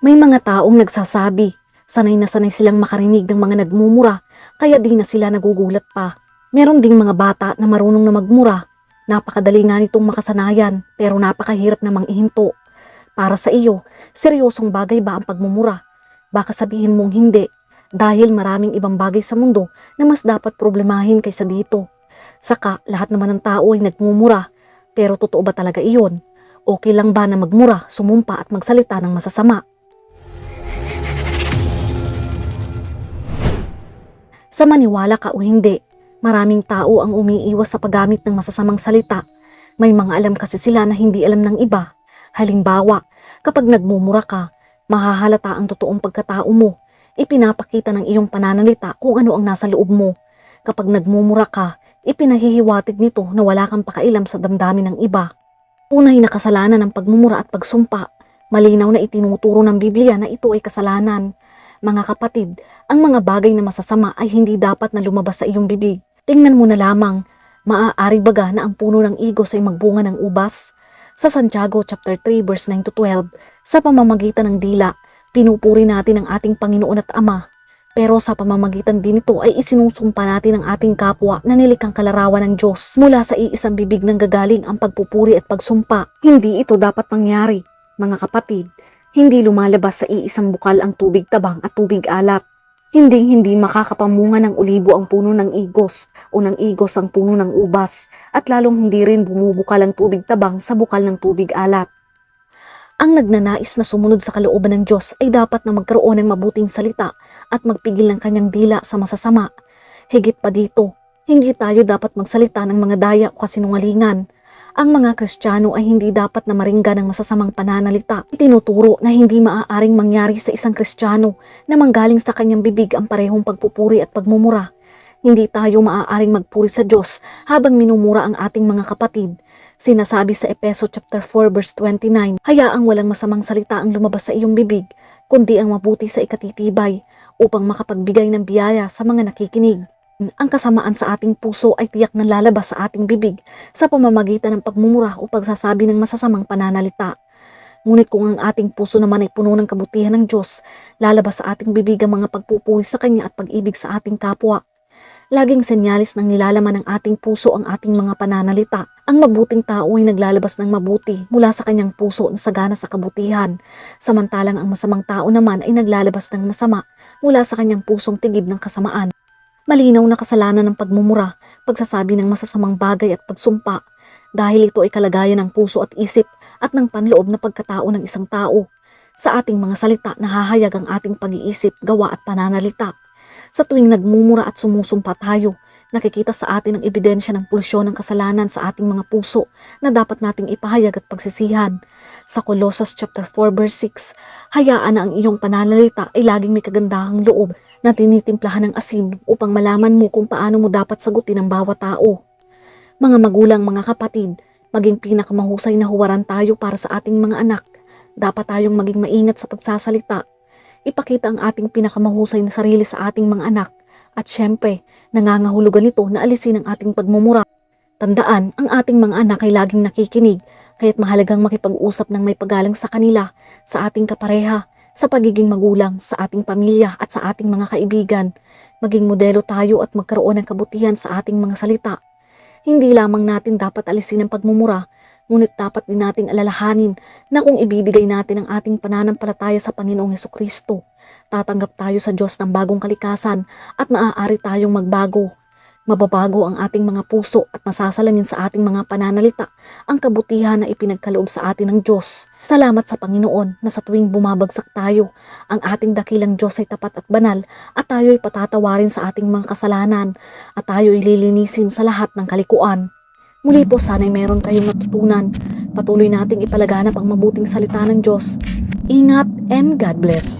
May mga taong nagsasabi, sanay na sanay silang makarinig ng mga nagmumura, kaya di na sila nagugulat pa. Meron ding mga bata na marunong na magmura. Napakadali nga nitong makasanayan, pero napakahirap namang ihinto. Para sa iyo, seryosong bagay ba ang pagmumura? Baka sabihin mong hindi, dahil maraming ibang bagay sa mundo na mas dapat problemahin kaysa dito. Saka lahat naman ng tao ay nagmumura, pero totoo ba talaga iyon? Okay lang ba na magmura, sumumpa at magsalita ng masasama? Sa maniwala ka o hindi, maraming tao ang umiiwas sa paggamit ng masasamang salita. May mga alam kasi sila na hindi alam ng iba. Halimbawa, kapag nagmumura ka, mahahalata ang totoong pagkatao mo. Ipinapakita ng iyong pananalita kung ano ang nasa loob mo. Kapag nagmumura ka, ipinahihiwatig nito na wala kang pakailam sa damdamin ng iba. Unay na kasalanan ng pagmumura at pagsumpa. Malinaw na itinuturo ng Biblia na ito ay kasalanan. Mga kapatid, ang mga bagay na masasama ay hindi dapat na lumabas sa iyong bibig. Tingnan mo na lamang, maaari baga na ang puno ng igos ay magbunga ng ubas? Sa Santiago chapter 3 verse 9 to 12, sa pamamagitan ng dila, pinupuri natin ang ating Panginoon at Ama. Pero sa pamamagitan din ito ay isinusumpa natin ang ating kapwa na nilikang kalarawan ng Diyos. Mula sa iisang bibig ng gagaling ang pagpupuri at pagsumpa. Hindi ito dapat mangyari. Mga kapatid, hindi lumalabas sa iisang bukal ang tubig tabang at tubig alat. Hindi hindi makakapamunga ng ulibo ang puno ng igos o ng igos ang puno ng ubas at lalong hindi rin bumubukal ang tubig tabang sa bukal ng tubig alat. Ang nagnanais na sumunod sa kalooban ng Diyos ay dapat na magkaroon ng mabuting salita at magpigil ng kanyang dila sa masasama. Higit pa dito, hindi tayo dapat magsalita ng mga daya o kasinungalingan. Ang mga Kristiyano ay hindi dapat na maringga ng masasamang pananalita. Itinuturo na hindi maaaring mangyari sa isang Kristiyano na manggaling sa kanyang bibig ang parehong pagpupuri at pagmumura. Hindi tayo maaaring magpuri sa Diyos habang minumura ang ating mga kapatid. Sinasabi sa Epeso chapter 4 verse 29, hayaang walang masamang salita ang lumabas sa iyong bibig, kundi ang mabuti sa ikatitibay upang makapagbigay ng biyaya sa mga nakikinig. Ang kasamaan sa ating puso ay tiyak na lalabas sa ating bibig sa pamamagitan ng pagmumura o pagsasabi ng masasamang pananalita. Ngunit kung ang ating puso naman ay puno ng kabutihan ng Diyos, lalabas sa ating bibig ang mga pagpupuri sa Kanya at pag-ibig sa ating kapwa. Laging senyalis ng nilalaman ng ating puso ang ating mga pananalita. Ang mabuting tao ay naglalabas ng mabuti mula sa kanyang puso na sagana sa kabutihan. Samantalang ang masamang tao naman ay naglalabas ng masama mula sa kanyang pusong tigib ng kasamaan. Malinaw na kasalanan ng pagmumura, pagsasabi ng masasamang bagay at pagsumpa dahil ito ay kalagayan ng puso at isip at ng panloob na pagkatao ng isang tao. Sa ating mga salita nahahayag ang ating pag-iisip, gawa at pananalita. Sa tuwing nagmumura at sumusumpa tayo, nakikita sa atin ang ebidensya ng pulsyon ng kasalanan sa ating mga puso na dapat nating ipahayag at pagsisihan. Sa Colossus chapter 4 verse 6, hayaan na ang iyong pananalita ay laging may kagandahang loob na tinitimplahan ng asin upang malaman mo kung paano mo dapat sagutin ang bawat tao. Mga magulang, mga kapatid, maging pinakamahusay na huwaran tayo para sa ating mga anak. Dapat tayong maging maingat sa pagsasalita ipakita ang ating pinakamahusay na sarili sa ating mga anak at syempre, nangangahulugan ito na alisin ang ating pagmumura. Tandaan, ang ating mga anak ay laging nakikinig, kaya't mahalagang makipag-usap ng may pagalang sa kanila, sa ating kapareha, sa pagiging magulang, sa ating pamilya at sa ating mga kaibigan. Maging modelo tayo at magkaroon ng kabutihan sa ating mga salita. Hindi lamang natin dapat alisin ang pagmumura, ngunit dapat din nating alalahanin na kung ibibigay natin ang ating pananampalataya sa Panginoong Heso Kristo, tatanggap tayo sa Diyos ng bagong kalikasan at maaari tayong magbago. Mababago ang ating mga puso at masasalamin sa ating mga pananalita ang kabutihan na ipinagkaloob sa atin ng Diyos. Salamat sa Panginoon na sa tuwing bumabagsak tayo, ang ating dakilang Diyos ay tapat at banal at tayo ay patatawarin sa ating mga kasalanan at tayo ay lilinisin sa lahat ng kalikuan. Muli po sana'y meron kayong natutunan. Patuloy nating ipalaganap ang mabuting salita ng Diyos. Ingat and God bless.